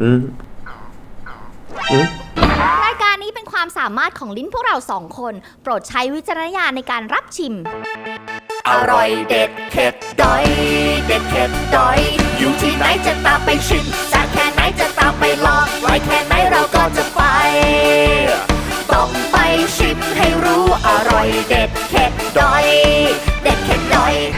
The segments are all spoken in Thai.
อืมอืมรายการนี้เป็นความสามารถของลิ้นพวกเราสองคน โปรดใช้วิจารณญาณในการรับชิม อร่อยเด็ดเผ็ดดอย เด็ดเผ็ดดอย อยู่ที่ไหนจะตามไปชิมจากแค่ไหนจะตามไปลองไว้แค่ไหนเราก็จะไป ต้องไปชิมให้รู้อร่อยเด็ดเผ็ดดอย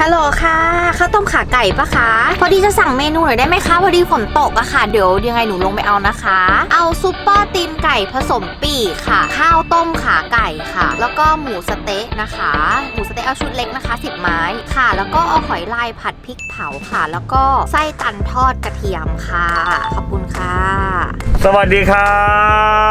ฮัลโหลค่ะข้าวต้มขาไก่ปะคะ พอดีจะสั่งเมนูหน่อยได้ไหมคะ พอดีฝนตกอะค่ะ เดี๋ยวยังไงหนูลงไปเอานะคะ เอาซุปเปอร์ตีนไก่ผสมปีกค่ะ ข้าวต้มขาไก่ค่ะ แล้วก็หมูสะเต๊ะนะคะ หมูสะเต๊ะเอาชุดเล็กนะคะ10ไม้ค่ะ แล้วก็เอาหอยลายผัดพริกเผาค่ะ แล้วก็ไส้ตันทอดกระเทียมค่ะ ขอบคุณค่ะ สวัสดีครั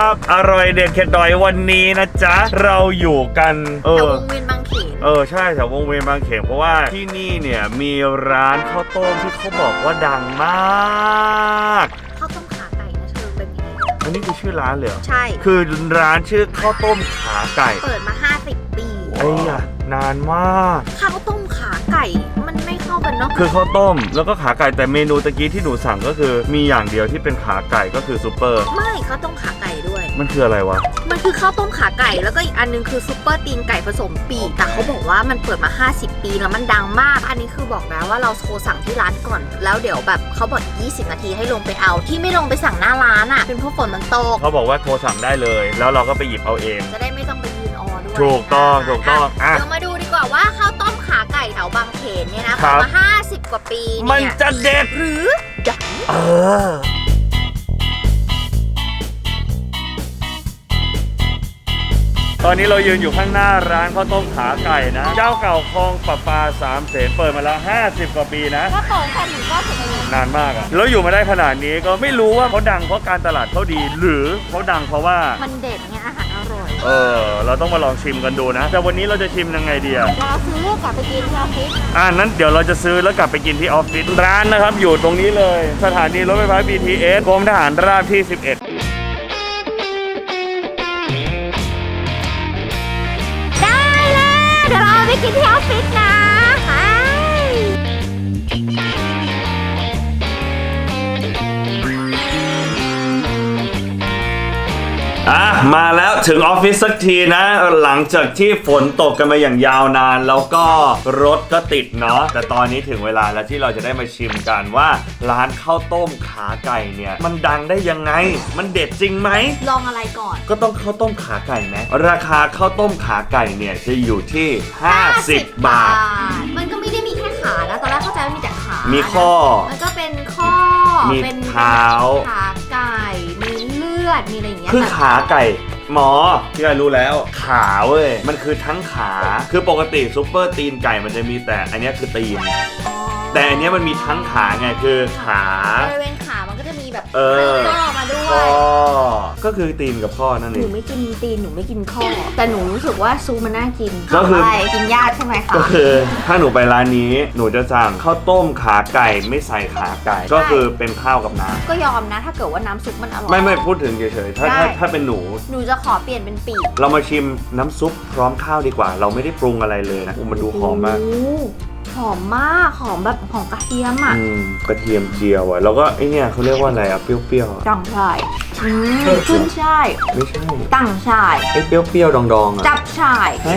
บ อร่อยเด็ดเข็ดดอยวันนี้นะจ๊ะ เราอยู่กัน เอแถวอวงเวียนบางเข นเออใช่แถววงเวียนบางเขนเพราะว่าที่นี่เนี่ยมีร้านข้าวต้มที่เขาบอกว่าดังมาก ข้าวต้มขาไก่นะเชิญเป็นยังไงอันนี้คือชื่อร้านเลยเหรอใช่ คือร้านชื่อข้าวต้มขาไก่เปิดมา 50 ปีไอ้ยะนานมากข้าวต้มขาไก่มันไม่เข้ากันเนาะคือข้าวต้ม แล้วก็ขาไก่แต่เมนูตะกี้ที่หนูสั่งก็คือ มีอย่างเดียวที่เป็นขาไก่ก็คือซูเปอร์ ไม่ข้าวต้มขาไก่ด้วย มันคืออะไรวะ มันคือข้าวต้มขาไก่แล้วก็อีกอันนึงคือซุปเปอร์ตีนไก่ผสมปีกแต่เขาบอกว่ามันเปิดมา 50 ปีแล้วมันดังมาก อันนี้คือบอกแล้วว่าเราโทรสั่งที่ร้านก่อน แล้วเดี๋ยวแบบเขาบอก 20 นาทีให้ลงไปเอา ที่ไม่ลงไปสั่งหน้าร้านอะ เป็นเพราะฝนมันตก เขาบอกว่าโทรสั่งได้เลย แล้วเราก็ไปหยิบเอาเอง จะได้ไม่ต้องไปยืนออด้วยถูกต้องถูกต้องอะเดี๋ยวมาดูดีกว่าว่าข้าวต้มขาไก่แถวบางเขนเนี่ยนะครัเปิดบมา 50 กว่าปีมันเนี่ยจะเด็ดหรือดังเออ ตอนนี้เรายืนอยู่ข้างหน้าร้านข้าวต้มขาไก่นะ เจ้าเก่าคลองประปาสามเสนเปิดมาแล้ว 50 กว่าปีนะก็โตแค่หนูก็ถึงอายุนานมากอะแล้วอยู่มาได้ขนาดนี้ก็ไม่รู้ว่าเขาดังเพราะการตลาดเขาดี หรือเขาดังเพราะว่า มันเด็ดไงอาหารอร่อย เออ เราต้องมาลองชิมกันดูนะ แต่วันนี้เราจะชิมยังไงดีอะ เราซื้อกลับไปกินที่ออฟฟิศอ่านั้นเดี๋ยวเราจะซื้อแล้วกลับไปกินที่ออฟฟิศร้านนะครับ อยู่ตรงนี้เลย สถานีรถไฟฟ้า BTS กรมทหารราบที่ 11 กินที่ออฟฟิศนะ อะมาแล้วถึงออฟฟิศสักทีนะ หลังจากที่ฝนตกกันมาอย่างยาวนาน แล้วก็รถก็ติดเนาะแต่ตอนนี้ถึงเวลาแล้วที่เราจะได้มาชิมกันว่า ร้านข้าวต้มขาไก่เนี่ย มันดังได้ยังไง มันเด็ดจริงไหม ลองอะไรก่อน ก็ต้องข้าวต้มขาไก่ไหมราคาข้าวต้มขาไก่เนี่ยจะอยู่ที่ 50 บาท มันก็ไม่ได้มีแค่ขานะตอนแรกเข้าใจว่ามีแต่ขา มีมีข้อ มันก็เป็นข้อ มีเป็นเท้าขาไก่มีเลือ ดมีอะไรอย่างเงี้ยคือแต่ขาไก่ หมอ พี่ไอรู้แล้ว ขาเว้ย มันคือทั้งขา คือปกติซุปเปอร์ตีนไก่มันจะมีแต่อันเนี้ยคือตีนอ๋อแต่อันเนี้ยมันมีทั้งขาไงคือขา บริเวณขามันก็จะมีแบบเออ ข้อมาด้วข้อย ก็คือตีนกับข้อนั่นหเอนูง ไม่กินตีนหนูไม่กินข้อ แต่หนูรู้สึกว่าซูมันน่ากินก็คืออะไรกินยากใช่ไหมคะ ก็คือถ้าหนูไปร้านนี้หนูจะสั่งข้าวต้มขาไก่ไม่ใส่ขาไก่ ก็คือเป็นข้าวกับน้ก็ยอมนะถ้าเกิดว่าน้ำซุปมันอร่อำยไม่ไม่พูดถึงเฉยๆถ้าได้ถ้าถ้าเป็นหนู หนูจะขอเปลี่ยนเป็นปีกเรามาชิมน้ำซุปพร้อมข้าวดีกว่า เราไม่ได้ปรุงอะไรเลยนะอู้มันดูหอมมาก โอ้หอมมากหอมแบบหอมกระเทียมอะอืมกระเทียมเจียวอะ แล้วก็ไอเนี่ยเขาเรียกว่าอะไรอะ เปรี้ยวๆอะจังชายอืมขึ้นช่ายไม่ใช่ตั้งชายไอเปรี้ยวๆดองๆอะจับชายฮะ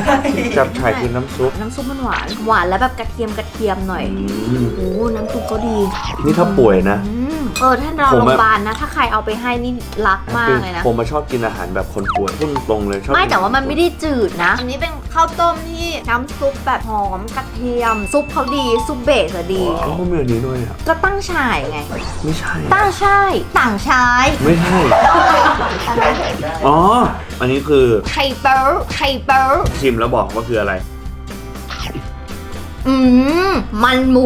จับฉ่ายคือน้ำซุป น้ำซุปมันหวาน หวานแล้วแบบกระเทียมกระเทียมหน่อยอืม โอ้น้ำซุปก็ดีนี่ถ้าป่วยนะ อืมเออถ้าเราผมโรงอะพยาบาลนะ ถ้าใครเอาไปให้นี่รักมากเลยนะ ผมมาชอบกินอาหารแบบคนป่วยพุ่งตรงเลยชอบไม่กิแต่ว่ามันไม่ได้จืดนะ อันนี้เป็นข้าวต้มที่น้ำซุปแบบหอมกระเทียม ซุปเขาดีซุปเบสอะดีอ๋อมีอันนี้ด้วยอะก็ตั้งชายไง ไม่ใช่ตั้งชายต่างชาย ไม่ใช่อ๋อ อันนี้คือ ไข่เปิ้ลไข่เปิ้ลชิมแล้วบอกว่าคืออะไร อืมมันหมู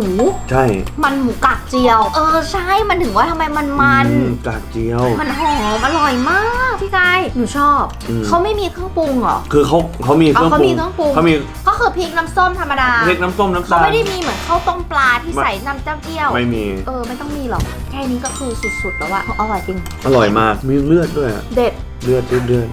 ใช่มันหมูกากเจียว เออใช่มันถึงว่าทำไมมันมัน อืกากเจียว มันหอมอร่อยมากพี่กายหนูชอบอืม เขาไม่มีเครื่องปรุงเหรอ คือเขาเขามีเครื่องอ๋อเขาปรุมีงเครื่องปรุง เขามีก็คือพริกน้ำส้มธรรมดาพริกน้ำส้มน้ำเขาตาลไม่ได้มีเหมือนข้าวต้มปลาที่ไม่ใส่น้ำเจ้าเจี้ยว ไม่มี เออไม่ต้องมีหรอกแค่นี้ก็คือสุดๆแล้วอะอร่อยจริงอร่อยมาก มีเลือดด้วยอะเด็ดเลือดเลือดเลือด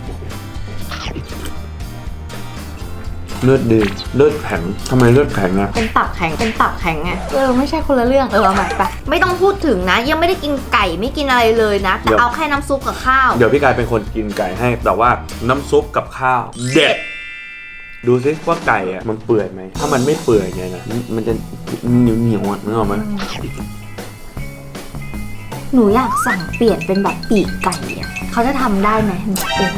เลือดดี เลือดแข็งทำไมเลือดแข็งอะเป็นตับแข็ง เป็นตับแข็งไง เออ ไม่ใช่คนละเรื่อง เออเอาใหม่ไป ไม่ต้องพูดถึงนะ ยังไม่ได้กินไก่ไม่กินอะไรเลยนะ แต่เอาแค่น้ำซุปกับข้าว เดี๋ยวพี่กายเป็นคนกินไก่ให้ แต่ว่าน้ำซุปกับข้าว เด็ด ดูซิว่าไก่อะมันเปื่อยไหม ถ้ามันไม่เปื่อยไงนะ มันจะเหนียวเหนียวๆอะนึกออกไหมหนูอยากสั่งเปลี่ยนเป็นแบบปีกไก่อะเขาจะทำได้ไหมโอ้โห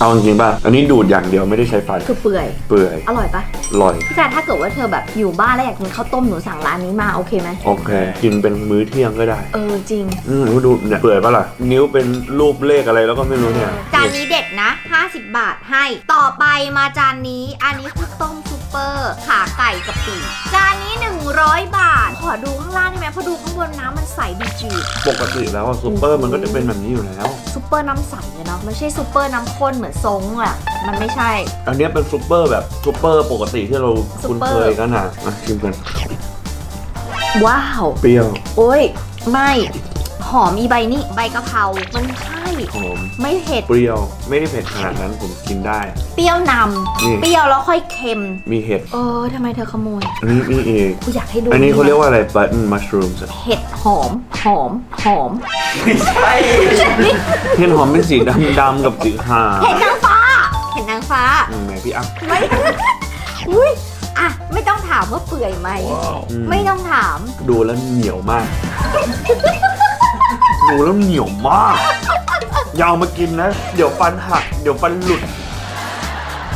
เอาจริงๆป่ะ อันนี้ดูดอย่างเดียวไม่ได้ใช้ไฟ คือเปื่อย เปื่อย อร่อยปะอร่อย พี่การถ้าเกิดว่าเธอแบบอยู่บ้านแล้วอยากกินข้าวต้มหนูสั่งร้านนี้มาโอเคไหมโอเค กินเป็นมื้อเที่ยงก็ได้ เออจริง อืมดูเนี่ยเปื่อยปะล่ะ นิ้วเป็นรูปเลขอะไรแล้วก็ไม่รู้เนี่ย จานนี้เด็ดนะ 50 บาทให้ ต่อไปมาจานนี้ อันนี้คือต้มซุป เปอร์ขาไก่กับปีกจานนี้ 100 บาท ขอดูข้างล่างได้ไหมเพราะดูข้างบนน้ำมันใสดีจืดปกติแล้วอะซุปเปอร์มันก็จะเป็นแบบนี้อยู่แล้ว ซุปเปอร์น้ำใสอะเนาะไม่ใช่ซุปเปอร์น้ำข้นเหมือนซงอะมันไม่ใช่ อันเนี้ยเป็นซุปเปอร์แบบซุปเปอร์ปกติที่เราคุ้นเคยกันอะอะชิมกันว้าว เปรี้ยว โอ้ย ไม่ หอมอีใบนี่ใบกะเพรา มันใช่หอมไม่เผ็ด เปรี้ยวไม่ได้เผ็ดขนาดนั้นผมกินได้ เปรี้ยวนนี่ำเปรี้ยวแล้วค่อยเค็ม มีเห็ดเออทำไมเธอขโมย อันนี้นี่เองกูอยากให้ดูอันนี้เขาเรียกว่าอะไร button mushrooms อะเห็ดหอม หอม หอม เห็ดหอมเป็นสีดำดำๆกับสีขาวเห็ดนางฟ้า เห็ดนางฟ้า อืมไหนพี่อัพ ไม่ อุ้ยอะ ไม่ต้องถามว่าเปื่อยไหมอืมไม่ต้องถาม ดูแล้วเหนียวมาก ดูแล้วเหนียวมากอยาวมากินนะ เดี๋ยวฟันหัก เดี๋ยวฟันหลุด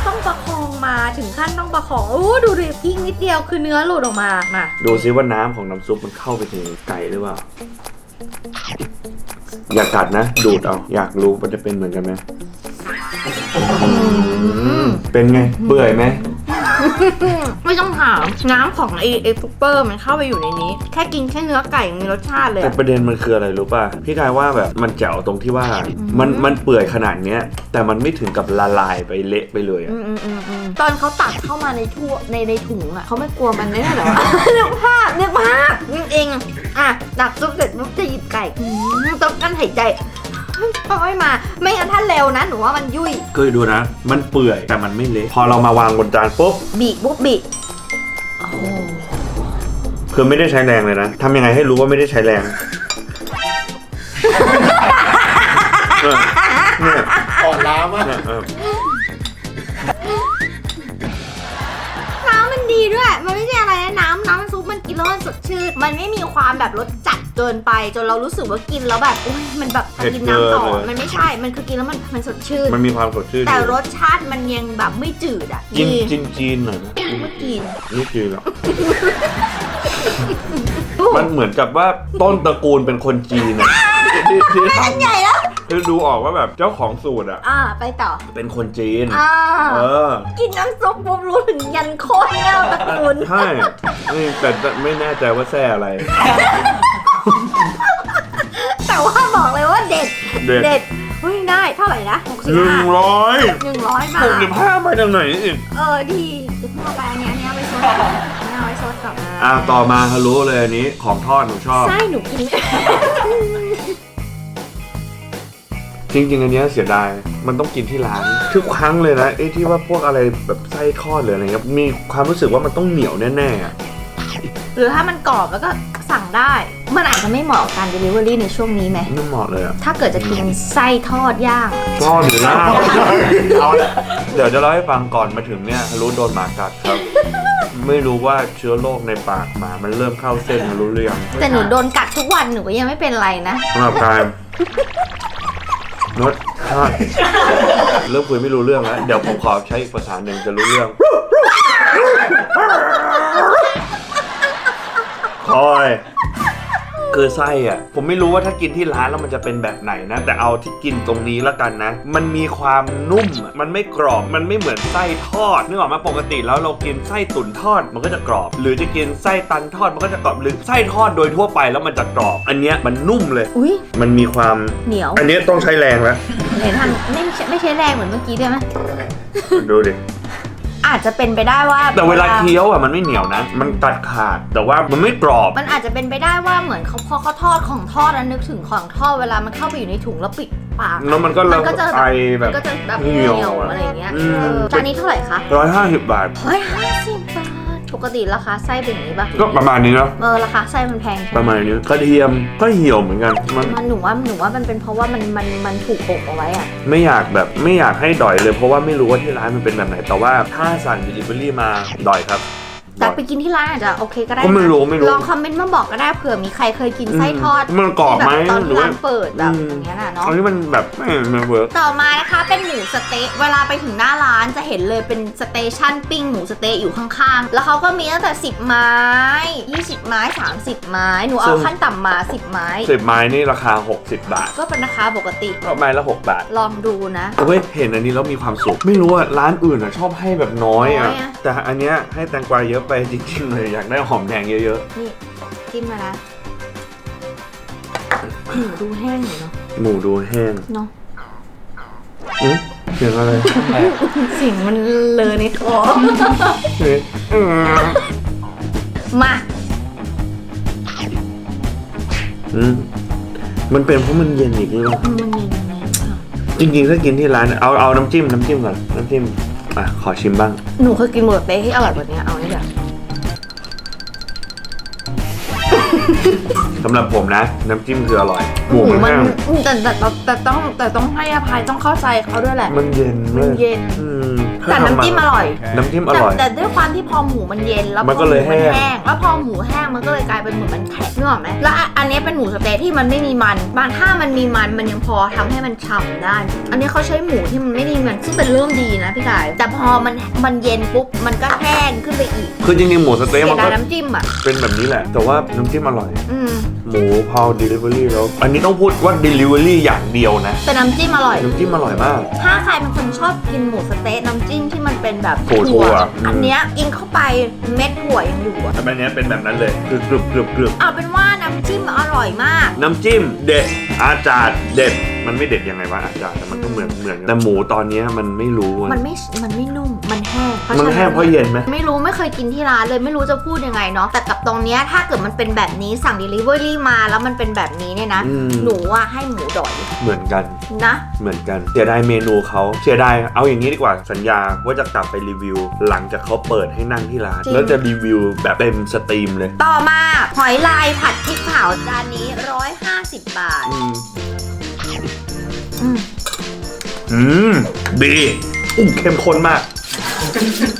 ต้องประคองมาถึงขั้นต้องประคองโอ้ดูดิกิ้งนิดเดียวคือเนื้อหลุดออกมามาดูซิว่าน้ำของน้ำซุปมันเข้าไปถึงไก่หรือเปล่า อย่ากัดนะ ดูดเอา อยากรู้มันจะเป็นเหมือนกันไหมเป็นไงเปื่อยไหม ไม่ต้องถามน้ำของไอไอซุปเปอร์มันเข้าไปอยู่ในนี้ แค่กินแค่เนื้อไก่ยังมีรสชาติเลยแต่อะ ประเด็นมันคืออะไรรู้ป่ะ พี่กายว่าแบบมันแจ๋วตรงที่ว่า มันมันเปื่อยขนาดเนี้ย แต่มันไม่ถึงกับละลายไปเละไปเลยอะ อืมอืมอืมอืมตอนเขาตักเข้ามาในทั่วในในถุงอะเขาไม่กลัวมันแน่เหรอ นึกภาพนึกภาพนึกเอง อะตักซุปเสร็จปุ๊บจะหยิบไก่อืมต้องกั้นหายใจ ค่อยๆมา ไม่งั้นถ้าเร็วนะ หนูว่ามันยุ่ยเคยดูนะ มันเปื่อยแต่มันไม่เละพอเรามาวางบนจานปุ๊บบีบปุ๊บบีบโอ้โหคือไม่ได้ใช้แรงเลยนะทำยังไงให้รู้ว่าไม่ได้ใช้แรงเออเนี่ยอ่อนล้ามาก เนี่ยเออน้ำมันดีด้วย มันไม่ใช่อะไรนะน้ำน้ำซุปมันกินแล้วมันสดชื่น มันไม่มีความแบบรสจัด เกินไปจนเรารู้สึกว่ากินแล้วแบบอุ้ยมันแบบจะกินน้ำต่อมันไม่ใช่ มันคือกินแล้วมันมันสดชื่น มันมีความสดชื่นแต่อยู่รสชาติมันยังแบบไม่จืดอะกินดีจีนจีนหน่อยนะไม่กินไม่จีนหรอกมันเหมือนกับว่าต้นตระกูลเป็นคนจีนอะที่ที่ทำใหญ่แล้วคือดูออกว่าแบบเจ้าของสูตรอะอ่าไปต่อเป็นคนจีน อ่าเออ กินน้ำซุปปุ๊บรู้ถึงยันโคตรเงาตระกูลใช่นี่แต่แต่ไม่แน่ใจว่าแซ่อะไร แต่ว่าบอกเลยว่าเด็ดเด็ดเด็ด เฮ้ยได้เท่าไหร่นะหกสิบหนึ่งห้าร้อยหนึ่งร้อยบาหท กสิบห้าไปทางไหนอีกเออดีเดี๋ยวเพิ่งเอาไปอันนี้อันนี้เอาไปซดก่อนอันนี้เอาไปซดก่อนอ่าต่อมาฮะรู้เลยอันนี้ของทอดหนูชอบ ไส้หนูกินไม่จริง ๆ อันเนี้ยเสียดาย มันต้องกินที่ร้าน ทุกครั้งเลยนะไอ้ที่ว่าพวกอะไรแบบไส้ทอดหรืออะไรเงี้ยมีความรู้สึกว่ามันต้องเหนียวแน่ๆอะหรือถ้ามันกรอบแล้วก็สั่งได้ มันอาจจะไม่เหมาะกับการ delivery ในช่วงนี้ไหม ไม่เหมาะเลยอะถ้าเกิดจะกินไส้ทอดย่างทอดหรือลาบเอาละเดี๋ยวจะเล่าให้ฟังก่อนมาถึงเนี่ยรู้โดนหมากัดครับ ไม่รู้ว่าเชื้อโรคในปากหมามันเริ่มเข้าเส้นรู้เรื่องแต่หนูโดนกัดทุกวันหนูก็ยังไม่เป็นไรนะ สำหรับการนดทอดเริ่มคุยไม่รู้เรื่องแล้ว เดี๋ยวผมขอใช้อีกภาษาหนึ่งจะรู้เรื่อง คอย คือไส้อะผมไม่รู้ว่าถ้ากินที่ร้านแล้วมันจะเป็นแบบไหนนะ แต่เอาที่กินตรงนี้แล้วกันนะ มันมีความนุ่มอะมันไม่กรอบมันไม่เหมือนไส้ทอดนึกออกมาปกติแล้วเรากินไส้ตุ๋นทอดมันก็จะกรอบ หรือจะกินไส้ตันทอดมันก็จะกรอบหรือไส้ทอดโดยทั่วไปแล้วมันจะกรอบ อันเนี้ยมันนุ่มเลย อุ้ยมันมีความเหนียว อันเนี้ยต้องใช้แรงแล้ว เห็นทำไม่ใช่ไม่ใช่แรงเหมือนเมื่อกี้ด้วยไหมดูดิ อาจจะเป็นไปได้ว่าแต่เวลาเคี้ยวอะมันไม่เหนียวนะ มันตัดขาดแต่ว่ามันไม่กรอบ มันอาจจะเป็นไปได้ว่าเหมือนเขาพอเขาทอดของทอดแล้วนึกถึงของทอดเวลามันเข้าไปอยู่ในถุงแล้วปิดปากแล้วมันก็มันก็จะไอแบบมันก็จะแบบเหี่เหี่ยยววอะอะไรอย่างเงี้ยอืมเออจานนี้เท่าไหร่คะร้อยห้าสิบบาทร้อยห้าสิบบาท ปกติราคาไส้เป็นอย่างนี้ป่ะก็ประมาณนี้เนาะเออราคาไส้มันแพงใช่ไหประมาณนี้กระเทียมก็เหี่ยวเหมือนกันมันมันหนูว่าหนูว่ามันเป็นเพราะว่ามันมันมันถูกอบเอาไว้อะไม่อยากแบบไม่อยากให้ดอยเลย เพราะว่าไม่รู้ว่าที่ร้านมันเป็นแบบไหนแต่ว่าถ้าสั่ง delivery มาดอยครับ แต่ไปกินที่ร้านอาจจะโอเคก็ได้ก็ไม่นะรู้ไม่รู้ ลองคอมเมนต์มาบอกก็ได้เผื่อมีใครเคยกินไส้ทอดมันกรอบไหมที่แบบตอนหรือที่ว่าร้านเปิดแบบอืม อย่างเงี้ยน่ะเนาะ อันนี้มันแบบไม่ไม่เวิร์ก ต่อมานะคะเป็นหมูสะเต๊ะเวลาไปถึงหน้าร้านจะเห็นเลยเป็นสเตชันปิ้งหมูสะเต๊ะอยู่ข้างๆ แล้วเขาก็มีตั้งแต่ 10 ไม้ 20 ไม้ 30 ไม้ หนูเอาขั้นต่ำมา 10 ไม้ สิบไม้นี่ราคา 60 บาทก็เป็นราคาปกติ ก็ไม้ละ 6 บาทลองดูนะเฮ้ยเห็นอันนี้แล้วมีความสุข ไม่รู้อะร้านอื่นอะชอบให้แบบน้อยอะ น้อยอะ แต่อันเนี้ยให้แตงกวาเยอะไปจริงๆเลยอยากได้หอมแดงเยอะนี่จิ้มมานะหมูดูแห้งอยู่เนาะๆ หมูดูแห้งเนาะอื้อเสียงอะไรเสิ่งมันเลอในท้องเฮ้ยอื้อมา อืมมันเป็นเพราะมันเย็นอีกหรือเปล่ามันเย็นๆค่ะจริงๆถ้ากินที่ร้านเอาเอาน้ำจิ้มน้ำจิ้มก่อนน้ำจิ้ม อะขอชิมบ้าง หนูเคยกินหมูสะเต๊ะที่อร่อยกว่านี้เอาไว้แบบสำหรับผมนะ น้ำจิ้มคืออร่อยหมูมันมัแห้งแต่แต่แต่แต่ต้องแต่ต้องให้อภัยต้องเข้าใจเขาด้วยแหละ มันเย็นมันเย็น อืม แต่น้ำจิ้มอร่อย น้ำจิ้มอแต่ร่อย แต่ด้วยความที่พอหมูมันเย็นแล้วพมันอก็หเลยมูมันแห้งแห้งแล้วพอหมูแห้งมันก็เลยกลายเป็นเหมือนมันแข็งนึกออกไหมแล้วอันอันนี้เป็นหมูสะเต๊ะที่มันไม่มีมันบางถ้ามันมีมันมันยังพอทำให้มันฉ่ำได้ อันนี้เขาใช้หมูที่มันไม่ได้มีมันซึ่งเป็นเรื่องดีนะพี่กายแต่พอมันมันเย็นปุ๊บมันก็แห้งขึ้นไปอีก คือจริงๆหมูสะเต๊ะเสีมัยนดาก็ยน้ำจิ้มอะเป็นแบบนี้แหละ แต่ว่าน้ำจิ้มอร่อย อืมหมูพาว delivery แล้วอันนี้ต้องพูดว่า delivery อย่างเดียวนะแต่น้ำจิ้มอร่อย น้ำจิ้มอร่อยมาก ถ้าใครเป็นคนชอบกินหมูสะเต๊ะน้ำจิ้มที่มันเป็นแบบถั่วถั่วอืมอันเนี้ยกินเข้าไปเม็ดถั่วยังอยู่อะแต่อันเนี้ยเป็นแบบนั้นเลยกรึบกรึบกรึบกรึบเอาเป็นว่าน้ำจิ้มอร่อยมาก น้ำจิ้มเด็ดอาจารย์เด็ดมันไม่เด็ดยังไงวะอาจารย์แต่มันก็เหมือนเหมือนกันแต่หมูตอนเนี้ยมันไม่รู้อะมันไม่มันไม่นุ่มมัน แห้งเพราะมันฉะแห้งเพราะเย็นไหม ไม่รู้ไม่เคยกินที่ร้านเลยไม่รู้จะพูดยังไงเนาะแต่กับตรงเนี้ยถ้าเกิดมันเป็นแบบนี้สั่ง Delivery มาแล้วมันเป็นแบบนี้เนี่ยนะ อืม หนูว่าให้หมูดอยเหมือนกัน นะ เหมือนกันเสียดายเมนูเขาเสียดายเอาอย่างนี้ดีกว่าสัญญาว่าจะกลับไปรีวิว หลังจากเขาเปิดให้นั่งที่ร้านแล้วจะรีวิวแบบเต็มสตรีมเลยต่อมาหอยลายผัดพริกเผาจานนี้ 150 บาท อืมอืมอืมดีอุ้มเข้มข้นมาก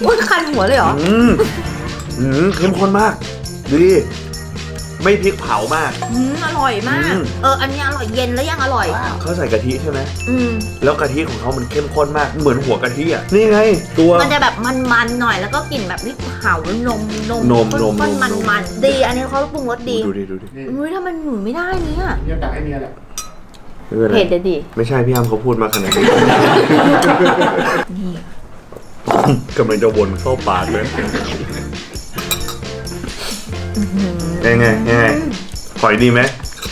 อุ้ยคันหัวเลยเหรอ อืมอืมเข้มข้นมาก ดี ไม่พริกเผามาก อืมอร่อยมาก อืม เออ อันนี้อร่อยเย็นแล้วยังอร่อย เขาใส่กะทิใช่ไหม อืม แล้วกะทิของเขามันเข้มข้นมาก เหมือนหัวกะทิอะ นี่ไง ตัว มันจะแบบมันๆหน่อยแล้วก็กลิ่นแบบพริกเผานมนมนมนมข้นนมๆมันๆดีอันนี้เขาปรุงรสดีดูดิดูดินี่อุ้ยถ้ามันหนุนไม่ได้เนี่ยเนี่ยตักให้เมียแหละ ไม่เป็นไรเผ็ดเลยดิ ไม่ใช่พี่อ้ำเขาพูดมาขนาดนี้ นี่ กำลังจะวนเข้าปากเลยยังไงยังไงหอยดีไหม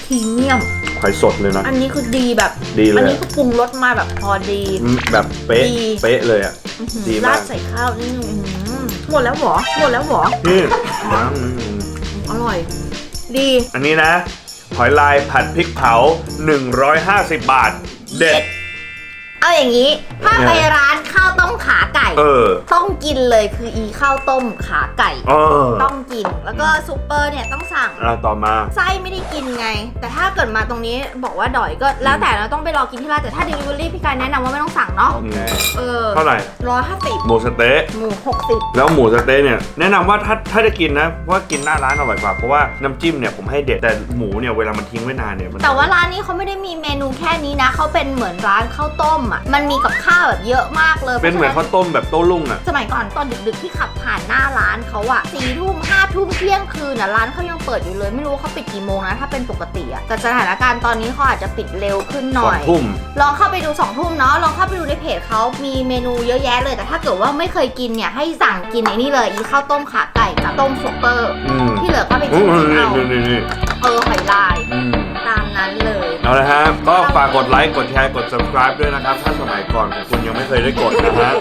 พรีเมียม หอยสดเลยนะ อันนี้คือดีแบบดีเลย อันี้คือปรุงรสมาแบบพอดีอืมแบบเป๊ะ ดี เป๊ะเลยอะ ดีมากราดใส่ข้าวนี่อื้อหือหมดแล้วเหรอหมดแล้วเหรอนี่อืมอร่อย ดีอันนี้นะ หอยลายผัดพริกเผา 150 บาท เด็ด เอาอย่างนี้ ถ้าไปร้านข้าวต้มขาไก่ เออ ต้องกินเลยคืออีข้าวต้มขาไก่ เออต้องกิน แล้วก็ซุปเปอร์เนี่ยต้องสั่ง อะต่อมา ไส้ไม่ได้กินไง แต่ถ้าเกิดมาตรงนี้บอกว่าดอยก็แล้วแต่เราต้องไปรอกินที่ร้านแต่ถ้า delivery พี่กายแนะนำว่าไม่ต้องสั่งเนาะ โอเค เออเท่าไหร่ ร้อยห้าสิบหมูสะเต๊ะ หมูหกสิบแล้วหมูสะเต๊ะเนี่ยแนะนำว่าถ้าถ้าจะกินนะว่ากินหน้าร้านอร่อยกว่าเพราะว่าน้ำจิ้มเนี่ยผมให้เด็ดแต่หมูเนี่ยเวลามันทิ้งไว้นานเนี่ยมันแต่ว่าร้านนี้เขาไม่ได้มีเมนูแค่นี้นะเขาเป็นเหมือนร้านข้าวต้มอะมันมีกับข้าวแบบเยอะมากเลยเป็นเหมือนข้าวต้มแบบโต้รุ่งอะ สมัยก่อนตอนดึกๆที่ขับผ่านหน้าร้านเขาอะสี่ทุ่มห้าทุ่มเที่ยงคืนน่ะร้านเขายังเปิดอยู่เลย ไม่รู้เขาปิดกี่โมงนะถ้าเป็นปกติอะแต่สถานการณ์ตอนนี้เขาอาจจะปิดเร็วขึ้นหสน่อองยทุ่มลองเข้าไปดู2องทุ่มเนาะลองเข้าไปดูในเพจเขามีเมนูเยอะแยะเลย แต่ถ้าเกิดว่าไม่เคยกินเนี่ยให้สั่งกินไอ้นี่เลยอีข้าวต้มขาไก่กับต้มซุปเปอร์ อืมที่เหลือก็ไปอืจิ้มมจิ้มนี่เอานี่นี่นี่เออหอยลาย อืมตามนั้นเลย เอาละฮะ ก็ฝากกดไลค์ กดแชร์ กด subscribe ด้วยนะครับ ถ้าสมัยก่อนคุณยังไม่เคยได้กดนะฮะ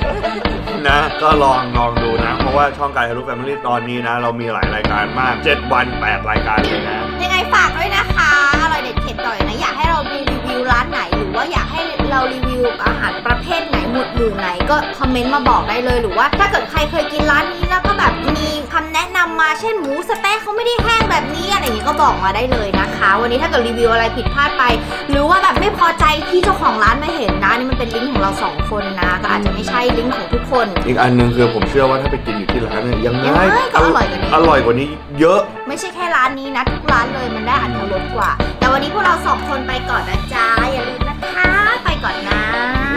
นะ ก็ลองลองดูนะ เพราะว่าช่องกายทะลุแฟมิลี่ตอนนี้นะ เรามีหลายรายการมาก 7 วัน 8 รายการเลยนะ ยังไงฝากด้วยนะคะ อร่อยเด็ดเข็ดดอยนะ อยากให้เราไปรีวิวร้านไหน รือว่าอยากให้เรารีวิวอาหารประเภทไหนหมวดหมู่ไหนก็คอมเมนต์มาบอกได้เลยหรือว่า ถ้าเกิดใครเคยกินร้านนี้แล้วก็แบบมีคำแนะนำมาเช่นหมูสะเต๊ะเขาไม่ได้แห้งแบบนี้อะไรอย่างนี้ก็บอกมาได้เลยนะคะ วันนี้ถ้าเกิดรีวิวอะไรผิดพลาดไป หรือว่าแบบไม่พอใจที่เจ้าของร้านไม่เห็นนะนี่มันเป็นลิงก์ของเราสองคนนะก็อาจจะไม่ใช่ลิงก์ของทุกคน อีกอันหนึงคือผมเชื่อว่าถ้าไปกินอยู่ที่ร้านเนี่ยยังไงยังไงก็อร่อยกว่านี้อร่อยกว่านี้เยอะ ไม่ใช่แค่ร้านนี้นะทุกร้านเลยมันได้อัตรสกว่า แต่วันนี้พวกเราสองคนไปก่อนนะจ๊ะอย่าลืม นะคะไปก่อนนะ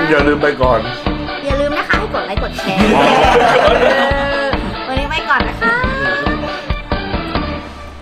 อย่าลืมไปก่อน อย่าลืมนะคะให้กดไลค์กดแชร์